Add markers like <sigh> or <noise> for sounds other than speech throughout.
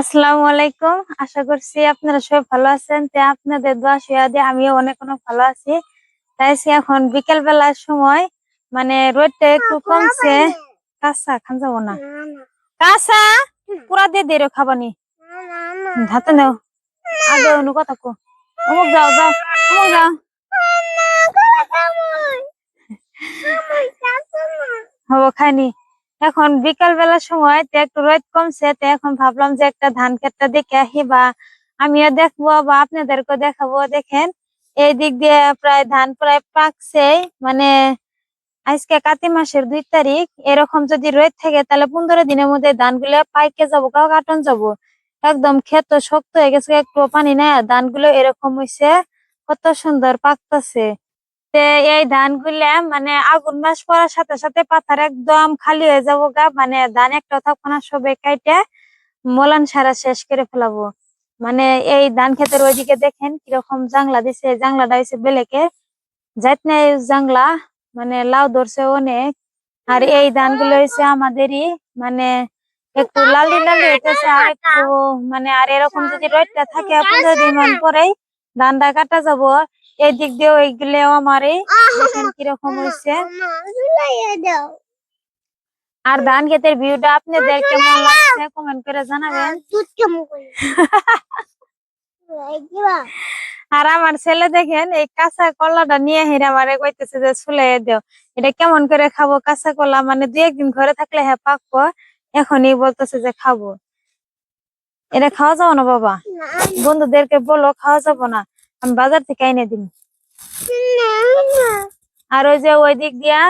আসসালামু আলাইকুম। আশা করছি আপনারা সবাই ভালো আছেন। তে আপনাদের দোয়া শুয়া দিয়ে আমিও অনেক অনেক ভালো আছি। তাই এখন বিকেল বেলার সময় মানে রোদটা একটু কমছে। কাঁচা খান যাব না। কাঁচা? পুরা দিয়ে দিয়ে খাবানি। হাতে নাও। আগে অনু কথা কো। অমুক যাও যাও অমুক যাও। <laughs> হব খাইনি। এখন বিকাল বেলার সময়, তো একটু রোদ কমছে, তো এখন ভাবলাম যে একটা ধান ক্ষেতটা দেখে আসি বা আমিও দেখব বা আপনাদেরকে দেখাবো। দেখেন, এই দিক দিয়ে প্রায় ধান প্রায় পাকছে মানে আজকে কাতি মাসের দুই তারিখ, এরকম যদি রোদ থাকে তাহলে পনেরো দিনের মধ্যে ধানগুলো পাইকে যাব কাউ কাটন যাব। একদম ক্ষেত শক্ত হয়ে গেছে একটু পানি আর ধানগুলো এরকম হইছে, কত সুন্দর পাকতাছে। এই ধানগুলা মানে আগুন মাস পড়ার সাথে সাথে পাথার একদম খালি হয়ে যাব গা। মানে ধান একটা থাকব সবে কাইটে মলান সারা শেষ করে ফেলাবো। মানে এই ধান ক্ষেতের ওইদিকে দেখেন কীরকম জাংলা দিছে জাংলাটা হয়েছে বেলেকে। যাইত না জাংলা মানে লাউ ধরছে অনেক। আর এই ধানগুলো হয়েছে আমাদেরই মানে একটু লালি লালি হইতেছে আর একটু মানে আর এরকম যদি রোদটা থাকে, পনেরো দিন পরেই ধানটা কাটা যাব। এই দিক দিয়ে ওইগুলো দেখেন কীরকম হয়েছে আর ধান ক্ষেতের ভিউটা আপনাদের কেমন লাগছে কমেন্ট করে জানাবেন। আর আমার ছেলে দেখেন এই কাঁচা কলাটা নিয়ে হেরে আমারে কইতেছে যে ছুলাই দেও। এটা কেমন করে খাব? কাঁচা কলা মানে দুই একদিন ঘরে থাকলে হ্যাঁ পাকবো। এখনই বলতেছে যে খাব। এটা খাওয়া যাব না বাবা? বন্ধুদেরকে বলো খাওয়া যাব না। আমি বাজার থেকে এনে দিন আর ওই যে ওই দিক দিয়া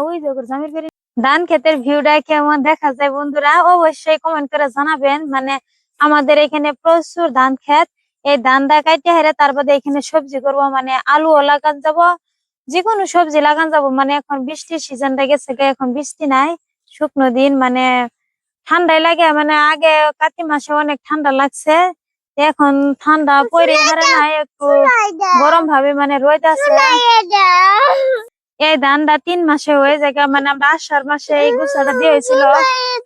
ওই যে জামির ধান ক্ষেতের ভিউটা কেমন দেখা যায় বন্ধুরা অবশ্যই কমেন্ট করে জানাবেন। মানে আমাদের এখানে প্রচুর ধান ক্ষেত। এই ধান দা কাইটে হেরে তার বাদে এখানে সবজি করব মানে আলুও লাগান যাব। যে কোনো সবজি লাগান যাব মানে এখন বৃষ্টির সিজনটা গেছে এখন বৃষ্টি নাই শুকনো দিন মানে ঠান্ডাই লাগে মানে আগে কাতি মাসে অনেক ঠান্ডা লাগছে। এখন ঠান্ডা পরে হারে না, একটু গরম ভাবে মানে রোদ আছে এই ধানটা তিন মাসে হয়ে যায় মানে আমরা আষাঢ় মাসে এই গুছাটা দিয়ে হয়েছিল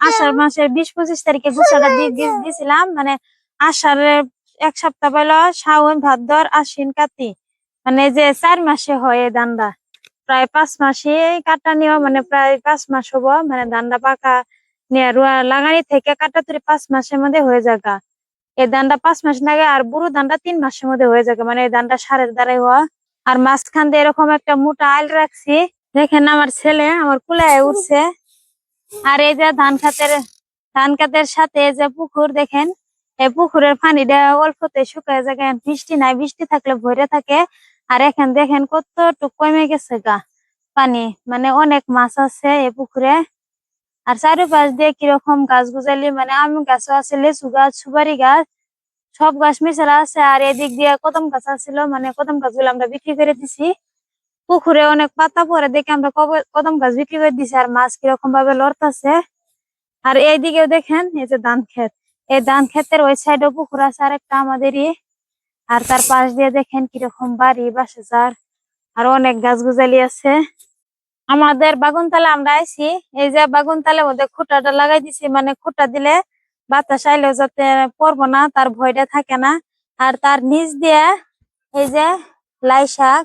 আষাঢ় মাসের বিশ পঁচিশ তারিখে গুছাটা দিয়ে দিয়ে- দিয়েছিলাম মানে আষাঢ়ের এক সপ্তাহ পেল শ্রাবণ ভাদ্র, আশ্বিন, কাতি। মানে যে চার মাসে হয় এই ধানটা। প্রায় পাঁচ মাসে কাটা নেওয়া মানে প্রায় পাঁচ মাস হব মানে ধানটা পাকা নিয়ে রোয়া লাগানি থেকে কাটা তুলে পাঁচ মাসের মধ্যে হয়ে যাগা এই ধানটা পাঁচ মাস লাগে আর বুড়ো ধানটা তিন মাসের মধ্যে হয়ে যাবে। মানে এই ধানটা সারের দ্বারাই হওয়া আর মাঝখান দিয়ে এরকম একটা মোটা আইল রাখছি। দেখেন আমার ছেলে আমার কুলায় উঠছে। আর এই যে ধান খাতের ধান খাতের সাথে যে পুকুর দেখেন এই পুকুরের পানিটা অল্পতে শুকায় যায়। বৃষ্টি নাই, বৃষ্টি থাকলে ভরে থাকে। আর এখন দেখেন কতটুক কমে গেছে গা। পানি মানে অনেক মাছ আছে এই পুকুরে। আর চারিপাশ দিয়ে কীরকম গাছ গুজালি মানে আম গাছও আছে লিচু গাছ সুপারি গাছ, সব গাছ মিশালা আছে। আর এদিক দিয়ে কদম গাছ আছিল মানে কদম গাছগুলো আমরা বিক্রি করে দিছি। পুকুরে অনেক পাতা পরে দেখে আমরা কব- কদম গাছ বিক্রি করে দিছি, আর মাছ কীরকম ভাবে লড়তাছে। আর এইদিকেও দেখেন, এই যে ধান ক্ষেত। এই ধান ক্ষেতের ওই সাইডেও পুকুর আছে আর একটা আমাদেরই। আর তার পাশ দিয়ে দেখেন কীরকম বাড়ি বাসা যার আর অনেক গাছ গুজালি আছে। আমাদের বাগুনতলা আমরা আইছি, এই যে বাগুনতলার মধ্যে খুঁটাটা লাগাই দিছি মানে খুঁটা দিলে বাতাস আইলেও যাতে পড়ব না, তার ভয়টা থাকে না। আর তার নিচ দিয়ে এই যে লাই শাক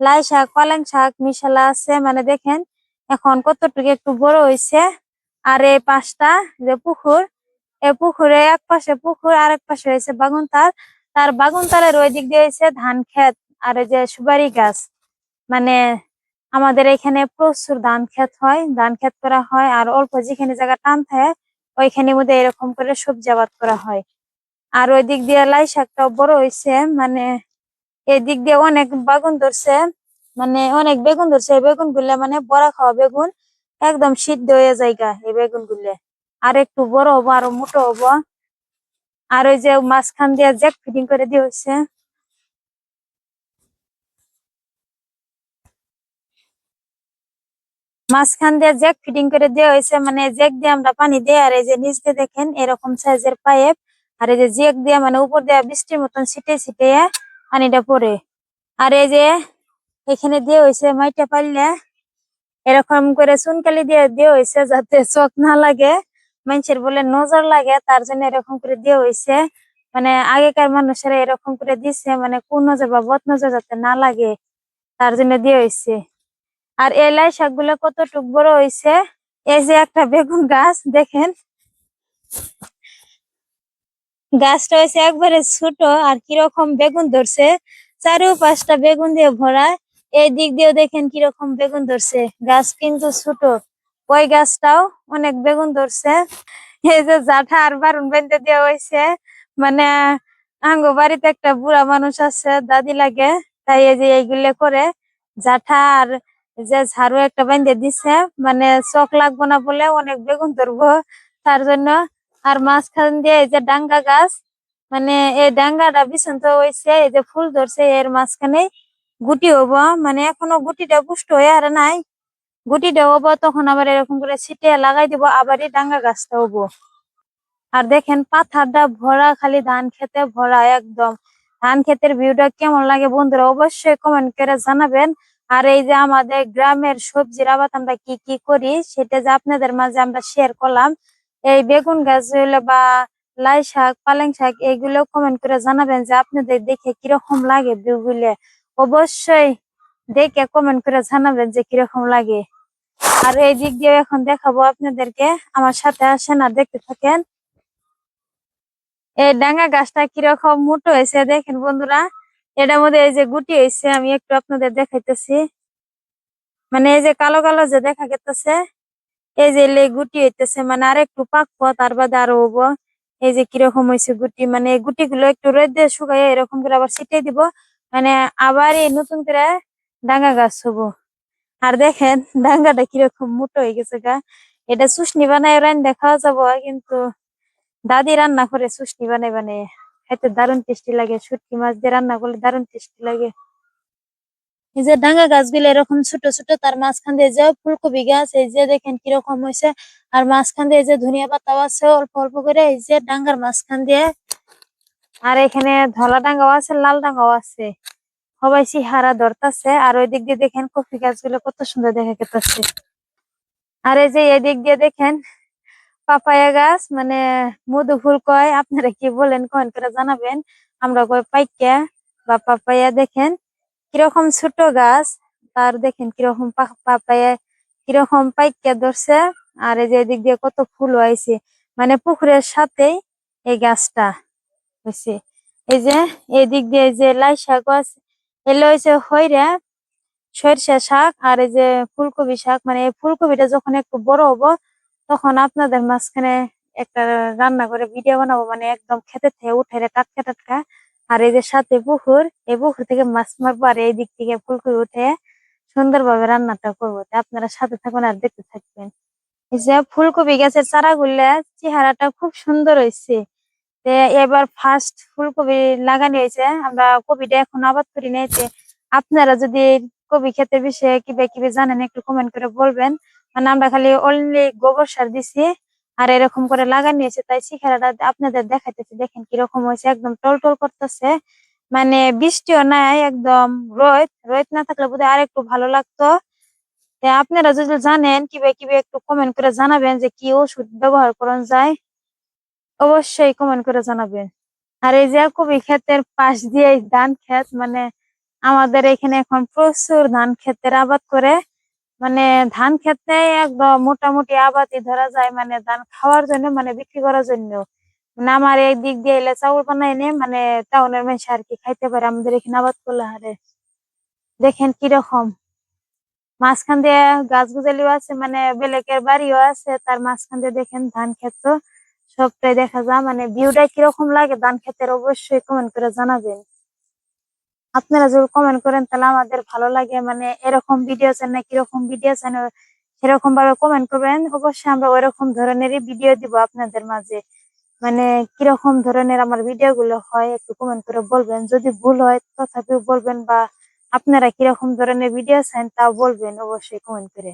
লাই শাক পালং শাক মিশালা আছে মানে দেখেন এখন কতটুকু একটু বড় হয়েছে আর এই পাশটা যে পুকুর, এই পুকুরে এক পাশে পুকুর আর এক পাশে হয়েছে বাগুনতাল। তার বাগুনতালের ওই দিক দিয়ে হয়েছে ধান ক্ষেত, আর যে সুপারি গাছ মানে আমাদের এখানে প্রচুর ধান ক্ষেত হয়, ধান ক্ষেত করা হয়, আর অল্প যেখানে জায়গা টান থাকে, ওইখানে মধ্যে এরকম করে সবজি আবাদ করা হয়। আর ওই দিক দিয়ে লাই শাকটাও বড় হয়েছে মানে এই দিক দিয়ে অনেক বাগুন ধরছে মানে অনেক বেগুন ধরছে, এই বেগুনগুলা মানে বড়া খাওয়া বেগুন একদম সিদ্ধ হয়ে জায়গা এই বেগুন গুলে আর একটু বড় হব, আরও মোটো হব। আর ওই যে মাঝখান দিয়ে জ্যাক ফিটিং করে দিয়ে হচ্ছে মাঝখান দিয়ে জ্যাক ফিটিং করে দেওয়া হয়েছে মানে জ্যাক দিয়ে আমরা পানি দিই আর এই যে নিচ দিয়ে দেখেন এরকম সাইজের পাইপ, আর এই যে জ্যাক দিয়ে মানে উপর দিয়ে বৃষ্টির মতন ছিটে ছিটে পানিটা পড়ে। আর এই যে এখানে দিয়ে হয়েছে মাইটা পারলে এরকম করে চুনকালি দিয়ে দিয়ে হয়েছে যাতে চোখ না লাগে। মানুষের বলে নজর লাগে, তার জন্য এরকম করে দেওয়া হয়েছে। মানে আগেকার মানুষেরা এরকম করে দিছে মানে কোন নজর বা বদ নজর যাতে না লাগে, তার জন্য দেওয়া হয়েছে। আর এই লাই শাকগুলো কতটুক বড় হয়েছে এই যে একটা বেগুন গাছ, দেখেন। গাছটা হয়েছে একবারে ছোট, আর কীরকম বেগুন ধরছে। চারোপাশটা বেগুন দিয়ে ভরা। এই দিক দিয়েও দেখেন কীরকম বেগুন ধরছে। গাছ কিন্তু ছোট। ওই গাছটাও অনেক বেগুন ধরছে। এই যে জাঠা আর বারুন বেঁধে দেওয়া হয়েছে মানে আঙ্গ বাড়িতে একটা বুড়া মানুষ আছে, দাদি লাগে। তাই এই যে এইগুলো করে জাঠা আর যে ঝাড়ু একটা বেঁধে দিছে মানে চোখ লাগবো না বলে অনেক বেগুন ধরবো, তার জন্য আর মাঝখান দিয়ে এই যে ডাঙ্গা গাছ মানে এই ডাঙ্গাটা বিছন্ত হয়েছে এই যে ফুল ধরছে, এর মাঝখানে গুটি হব মানে এখনও গুটিটা পুষ্ট হয়ে আর নাই। গুটিটা হব, তখন আবার এরকম করে ছিটিয়ে লাগাই দিব, আবার এই ডাঙ্গা গাছটা হব। আর দেখেন পাথারটা ভরা, খালি ধান খেতে ভরা একদম। ধান ক্ষেতের ভিউটা কেমন লাগে বন্ধুরা অবশ্যই কমেন্ট করে জানাবেন। আর এই যে আমাদের গ্রামের সবজির আবাদ আমরা কি কি করি, সেটা যে আপনাদের মাঝে আমরা শেয়ার করলাম। এই বেগুন গাছ হইল বা লাই শাক, পালং শাক, এগুলো কমেন্ট করে জানাবেন যে আপনাদের দেখে কীরকম লাগে ভিউ গুলো। অবশ্যই দেখে কমেন্ট করে জানাবেন যে কীরকম লাগে। আর এই দিক দিয়ে এখন দেখাবো আপনাদেরকে। আমার সাথে আসেন আর দেখতে থাকেন। এই ডাঙ্গা গাছটা কীরকম মোটো হয়েছে দেখেন বন্ধুরা। এটার মধ্যে এই যে গুটি হয়েছে আমি একটু আপনাদের দেখাইতেছি। মানে এই যে কালো কালো যে দেখা গেতেছে, এই যে এলে গুটি হইতেছে মানে আর একটু পাকবো তার বাদে আরও হব। এই যে কীরকম হয়েছে গুটি মানে এই গুটিগুলো একটু রোদে শুকাইয়ে এরকম করে আবার ছিটিয়ে দিব মানে আবার এই নতুন করে ডাঙ্গা গাছ হব। আর দেখেন, ডাঙ্গাটা কীরকম মোটো হয়ে গেছে গা। এটা চুষনি বানায় রান খাওয়া যাব, কিন্তু দাদি রান্না করে চুষনি বানাই বানাই খাইতে দারুণ টেস্টি লাগে, শুটকি মাছ দিয়ে রান্না করলে দারুণ টেস্টি লাগে। এই যে ডাঙ্গা গাছগুলো এরকম ছোট ছোট, তার মাঝখান দিয়ে যে ফুলকপি গাছ, এই যে দেখেন কীরকম হয়েছে আর মাঝখান দিয়ে যে ধনিয়া পাতাও আছে, অল্প অল্প করে এই যে ডাঙ্গার মাঝখান দিয়ে। আর এখানে ধলা ডাঙ্গাও আছে, লাল ডাঙ্গাও আছে। সবাই হারা ধরতাছে, আর ওই দিক দিয়ে দেখেন কফি গাছগুলো কত সুন্দর দেখা গেতেছে। আর এই যে এদিক দিয়ে দেখেন পাপায়া গাছ মানে মধু ফুল কয়, আপনারা কি বলেন, কমেন্ট করে জানাবেন। আমরা কই পাইকা বা পাপায়া দেখেন কীরকম ছোট গাছ, তার দেখেন কীরকম পাপায়া কীরকম পাইকা ধরছে, আর এই যে এদিক দিয়ে কত ফুল হয়েছে। মানে পুকুরের সাথেই এই গাছটা হয়েছে। এই যে এই দিক দিয়ে যে লাই শাক এলো হয়েছে হইরা সরিষা শাক, আর এই যে ফুলকপি শাক মানে ফুলকপিটা যখন একটু বড় হব তখন আপনাদের মাঝখানে একটা রান্না করে ভিডিও বানাবো মানে একদম খেতে থেকে উঠে টাটকা টাটকা। আর এই যে সাথে পুকুর এই পুকুর থেকে মাছ মারবো আর এই দিক থেকে ফুলকপি উঠে সুন্দরভাবে রান্নাটা করব। আপনারা সাথে থাকুন আর দেখতে থাকবেন। এই যে ফুলকপি গাছের চারা চারাগুলা, চেহারাটা খুব সুন্দর হয়েছে এবার ফার্স্ট ফুলকপি লাগানো হয়েছে আমরা কপিটা এখন আবাদ করি নিয়েছে আপনারা যদি কপি ক্ষেতের বিষয়ে কিবা কিবি জানেন, একটু কমেন্ট করে বলবেন। মানে আমরা খালি অনলি গোবর সার দিছি আর এরকম করে লাগানো হয়েছে তাই শিখারাটা আপনাদের দেখাইতেছি। দেখেন কীরকম হয়েছে, একদম টল টল করতেছে। মানে বৃষ্টিও নাই, একদম রোদ। রোদ না থাকলে বোধহয় আর একটু ভালো লাগতো। আপনারা যদি জানেন কীভাবে কীভাবে একটু কমেন্ট করে জানাবেন যে কি ওষুধ ব্যবহার করা যায়, অবশ্যই কমেন্ট করে জানাবেন। আর এই যে কবি ক্ষেতের পাশ দিয়ে ধান ক্ষেত মানে আমাদের এখানে এখন প্রচুর ধান ক্ষেতের আবাদ করে। মানে ধান ক্ষেতে একদম মোটামুটি আবাদই ধরা যায় মানে ধান খাওয়ার জন্য মানে বিক্রি করার জন্য। মানে আমার এই দিক দিয়ে এলে চাউল বানাই নে মানে টাউনের মানুষ আর কি খাইতে পারে, আমাদের এখানে আবাদ করলে হারে। দেখেন কীরকম মাঝখান দিয়ে গাছ গুজালিও আছে মানে বেলেকের বাড়িও আছে, তার মাঝখান দিয়ে দেখেন ধান ক্ষেত। সবটাই দেখা যায় মানে ভিউটা কীরকম লাগে, ধান ক্ষেতের অবশ্যই কমেন্ট করে জানাবেন। আপনারা যদি কমেন্ট করেন, তাহলে আমাদের ভালো লাগে। মানে এরকম ভিডিও চান না কীরকম ভিডিও চান সেরকম ভাবে কমেন্ট করবেন। অবশ্যই আমরা ওইরকম ধরনেরই ভিডিও দিব আপনাদের মাঝে। মানে কীরকম ধরনের আমার ভিডিও গুলো হয়, একটু কমেন্ট করে বলবেন। যদি ভুল হয়, তথাপিও বলবেন বা আপনারা কীরকম ধরনের ভিডিও চান তাও বলবেন অবশ্যই কমেন্ট করে।